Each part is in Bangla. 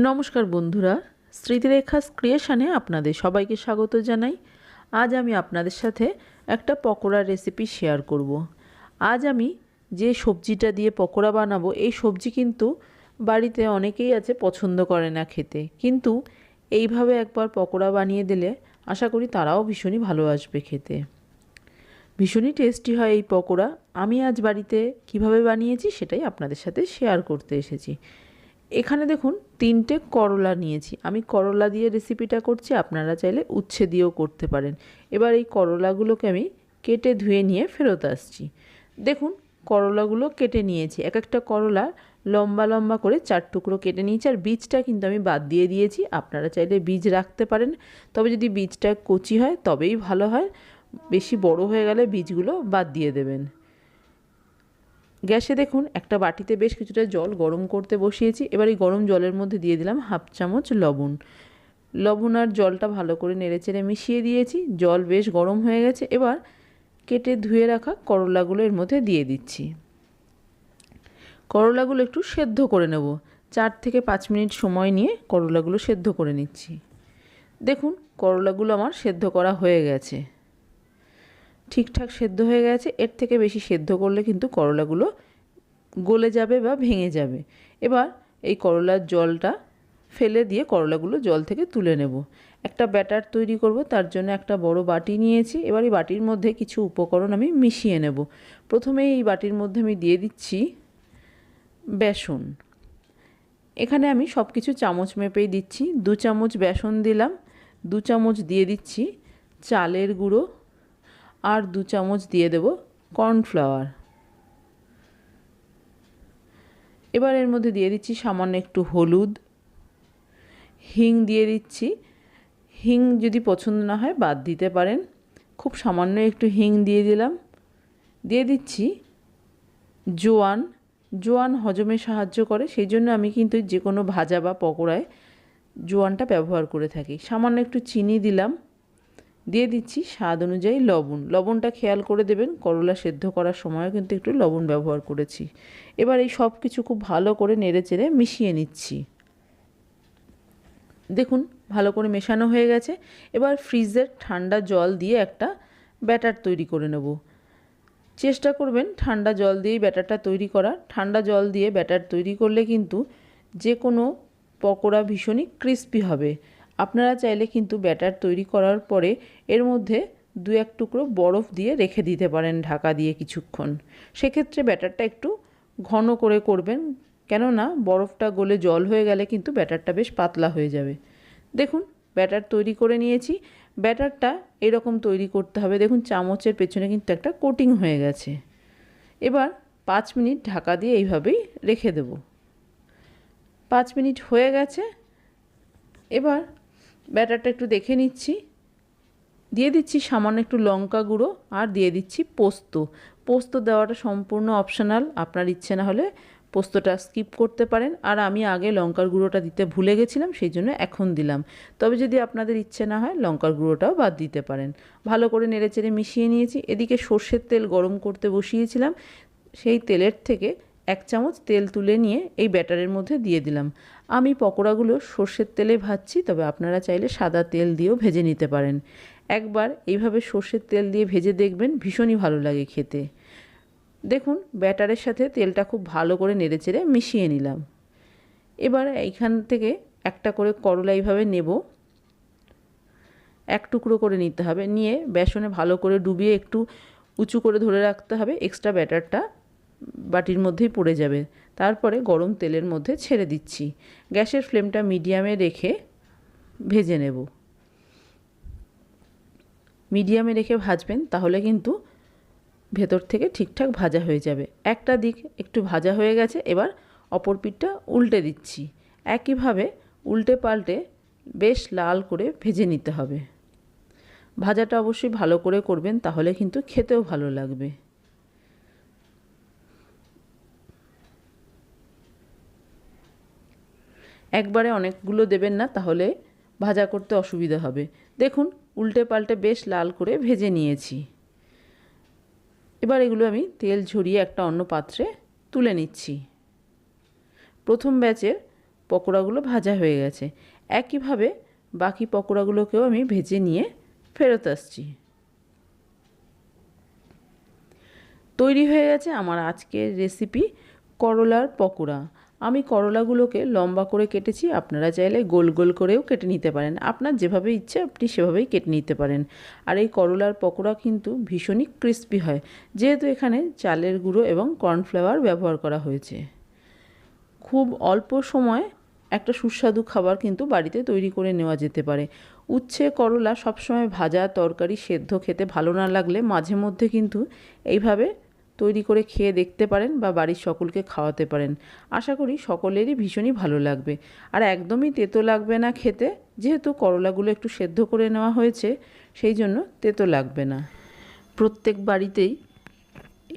নমস্কার বন্ধুরা স্মৃতিরেখা ক্রিয়েশনে আপনাদের সবাইকে স্বাগত জানাই। আজ আমি আপনাদের সাথে একটা পকোড়ার রেসিপি শেয়ার করব। আজ আমি যে সবজিটা দিয়ে পকোড়া বানাবো, এই সবজি কিন্তু বাড়িতে অনেকেই আছে পছন্দ করে না খেতে। কিন্তু এইভাবে একবার পকোড়া বানিয়ে দিলে আশা করি তারাও ভীষণই ভালো আসবে খেতে। ভীষণই টেস্টি হয় এই পকোড়া। আমি আজ বাড়িতে কীভাবে বানিয়েছি সেটাই আপনাদের সাথে শেয়ার করতে এসেছি। এখানে দেখুন, তিনটে করলা নিয়েছি। আমি করলা দিয়ে রেসিপিটা করছি, আপনারা চাইলে উচ্ছে দিয়েও করতে পারেন। এবার এই করলাগুলোকে আমি কেটে ধুয়ে নিয়ে ফেরত আসছি। দেখুন, করলাগুলো কেটে নিয়েছি। এক একটা করলা লম্বা লম্বা করে চার টুকরো কেটে নিয়েছি, আর বীজটা কিন্তু আমি বাদ দিয়ে দিয়েছি। আপনারা চাইলে বীজ রাখতে পারেন। তবে যদি বীজটা কচি হয়, তবেই ভালো হয়। বেশি বড় হয়ে গেলে বীজগুলো বাদ দিয়ে দেবেন। গ্যাসে দেখুন, একটা বাটিতে বেশ কিছুটা জল গরম করতে বসিয়েছি। এবার এই গরম জলের মধ্যে দিয়ে দিলাম হাফ চামচ লবণ। লবণ আর জলটা ভালো করে নেড়েচেড়ে মিশিয়ে দিয়েছি। জল বেশ গরম হয়ে গেছে। এবার কেটে ধুয়ে রাখা করলাগুলো এর মধ্যে দিয়ে দিচ্ছি। করলাগুলো একটু সেদ্ধ করে নেব। চার থেকে পাঁচ মিনিট সময় নিয়ে করলাগুলো সেদ্ধ করে নিচ্ছি। দেখুন, করলাগুলো আমার সেদ্ধ করা হয়ে গেছে। ঠিকঠাক সেদ্ধ হয়ে গেছে, এর থেকে বেশি সেদ্ধ করলে কিন্তু করলাগুলো গলে যাবে বা ভেঙে যাবে। এবার এই করলার জলটা ফেলে দিয়ে করলাগুলো জল থেকে তুলে নেব। একটা ব্যাটার তৈরি করব, তার জন্য একটা বড় বাটি নিয়েছি। এবার এই বাটির মধ্যে কিছু উপকরণ আমি মিশিয়ে নেব। প্রথমে এই বাটির মধ্যে আমি দিয়ে দিচ্ছি বেসন। এখানে আমি সব কিছু চামচ মেপেই দিচ্ছি। দু চামচ বেসন দিলাম, দু চামচ দিয়ে দিচ্ছি চালের গুঁড়ো আর দু চামচ দিয়ে দেব কর্নফ্লাওয়ার। এবার এর মধ্যে দিয়ে দিচ্ছি সামান্য একটু হলুদ। হিং দিয়ে দিচ্ছি। হিং যদি পছন্দ না হয় বাদ দিতে পারেন। খুব সামান্য একটু হিং দিয়ে দিলাম। দিয়ে দিচ্ছি জোয়ান। জোয়ান হজমে সাহায্য করে, সেই জন্য আমি কিন্তু যে কোনো ভাজা বা পকোড়ায় জোয়ানটা ব্যবহার করে থাকি। সামান্য একটু চিনি দিলাম। দিয়ে দিচ্ছি স্বাদ অনুযায়ী লবণ। লবণটা খেয়াল করে দেবেন, করলা সেদ্ধ করার সময় কিন্তু একটু লবণ ব্যবহার করেছি। এবার এই সব কিছু খুব ভালো করে নেড়ে চেড়ে মিশিয়ে নিচ্ছি। দেখুন, ভালো করে মেশানো হয়ে গেছে। এবার ফ্রিজের ঠান্ডা জল দিয়ে একটা ব্যাটার তৈরি করে নেব। চেষ্টা করবেন ঠান্ডা জল দিয়েই ব্যাটারটা তৈরি করা। ঠান্ডা জল দিয়ে ব্যাটার তৈরি করলে কিন্তু যে কোনো পকোড়া ভীষণই ক্রিস্পি হবে। আপনারা চাইলে কিন্তু ব্যাটার তৈরি করার পরে এর মধ্যে দু এক টুকরো বরফ দিয়ে রেখে দিতে পারেন ঢাকা দিয়ে কিছুক্ষণ। সেক্ষেত্রে ব্যাটারটা একটু ঘন করে করবেন, কেননা বরফটা গলে জল হয়ে গেলে কিন্তু ব্যাটারটা বেশ পাতলা হয়ে যাবে। দেখুন, ব্যাটার তৈরি করে নিয়েছি। ব্যাটারটা এরকম তৈরি করতে হবে। দেখুন, চামচের পেছনে কিন্তু একটা কোটিং হয়ে গেছে। এবার পাঁচ মিনিট ঢাকা দিয়ে এইভাবেই রেখে দেব। পাঁচ মিনিট হয়ে গেছে। এবার ব্যাটারটা একটু দেখে নিচ্ছি। দিয়ে দিচ্ছি সামান্য একটু লঙ্কা গুঁড়ো আর দিয়ে দিচ্ছি পোস্ত। পোস্ত দেওয়াটা সম্পূর্ণ অপশনাল আপনার ইচ্ছে না হলে পোস্তটা স্কিপ করতে পারেন। আর আমি আগে লঙ্কার গুঁড়োটা দিতে ভুলে গেছিলাম, সেই জন্য এখন দিলাম। তবে যদি আপনাদের ইচ্ছে না হয়, লঙ্কার গুঁড়োটাও বাদ দিতে পারেন। ভালো করে নেড়েচেড়ে মিশিয়ে নিয়েছি। এদিকে সর্ষের তেল গরম করতে বসিয়েছিলাম। সেই তেলের থেকে এক চামচ তেল তুলে নিয়ে এই ব্যাটারের মধ্যে দিয়ে দিলাম। আমি পকোড়াগুলো সর্ষের তেলে ভাজছি, তবে আপনারা চাইলে সাদা তেল দিয়েও ভেজে নিতে পারেন। একবার এইভাবে সর্ষের তেল দিয়ে ভেজে দেখবেন, ভীষণই ভালো লাগে খেতে। দেখুন, ব্যাটারের সাথে তেলটা খুব ভালো করে নেড়েচেড়ে মিশিয়ে নিলাম। এবার এইখান থেকে একটা করে করলা এইভাবে নেব। এক টুকরো করে নিতে হবে, নিয়ে বেসনে ভালো করে ডুবিয়ে একটু উঁচু করে ধরে রাখতে হবে, এক্সট্রা ব্যাটারটা বাটির মধ্যেই পড়ে যাবে। তারপরে গরম তেলের মধ্যে ছেড়ে দিচ্ছি। গ্যাসের ফ্লেমটা মিডিয়ামে রেখে ভেজে নেব। মিডিয়ামে রেখে ভাজবেন, তাহলে কিন্তু ভেতর থেকে ঠিকঠাক ভাজা হয়ে যাবে। একটা দিক একটু ভাজা হয়ে গেছে, এবার অপর পিঠটা উল্টে দিচ্ছি। একইভাবে উল্টে পাল্টে বেশ লাল করে ভেজে নিতে হবে। ভাজাটা অবশ্যই ভালো করে করবেন, তাহলে কিন্তু খেতেও ভালো লাগবে। একবারে অনেকগুলো দেবেন না, তাহলে ভাজা করতে অসুবিধা হবে। দেখুন, উল্টে পাল্টে বেশ লাল করে ভেজে নিয়েছি। এবার এগুলো আমি তেল ঝরিয়ে একটা অন্য পাত্রে তুলে নিচ্ছি। প্রথম ব্যাচের পকোড়াগুলো ভাজা হয়ে গেছে। একইভাবে বাকি পকোড়াগুলোকেও আমি ভেজে নিয়ে ফেরত আসছি। তৈরি হয়ে গেছে আমার আজকের রেসিপি করলার পকোড়া। আমি করলাগুলোকে লম্বা করে কেটেছি, আপনারা চাইলে গোল গোল করেও কেটে নিতে পারেন। আপনার যেভাবে ইচ্ছে, আপনি সেভাবেই কেটে নিতে পারেন। আর এই করলার পকোড়া কিন্তু ভীষণই ক্রিস্পি হয়, যেহেতু এখানে চালের গুঁড়ো এবং কর্নফ্লাওয়ার ব্যবহার করা হয়েছে। খুব অল্প সময় একটা সুস্বাদু খাবার কিন্তু বাড়িতে তৈরি করে নেওয়া যেতে পারে। উচ্ছে, করলা সবসময় ভাজা, তরকারি, সেদ্ধ খেতে ভালো না লাগলে মাঝে মধ্যে কিন্তু এইভাবে তৈরি করে খেয়ে দেখতে পারেন বা বাড়ির সকলকে খাওয়াতে পারেন। আশা করি সকলেরই ভীষণই ভালো লাগবে। আর একদমই তেতো লাগবে না খেতে, যেহেতু করলাগুলো একটু সেদ্ধ করে নেওয়া হয়েছে, সেই জন্য তেতো লাগবে না। প্রত্যেক বাড়িতেই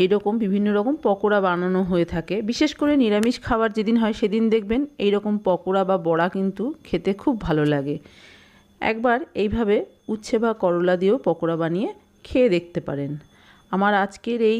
এইরকম বিভিন্ন রকম পকোড়া বানানো হয়ে থাকে। বিশেষ করে নিরামিষ খাবার যেদিন হয় সেদিন দেখবেন এই রকম পকোড়া বা বড়া কিন্তু খেতে খুব ভালো লাগে। একবার এইভাবে উচ্ছে বা করলা দিয়েও পকোড়া বানিয়ে খেয়ে দেখতে পারেন। আমার আজকের এই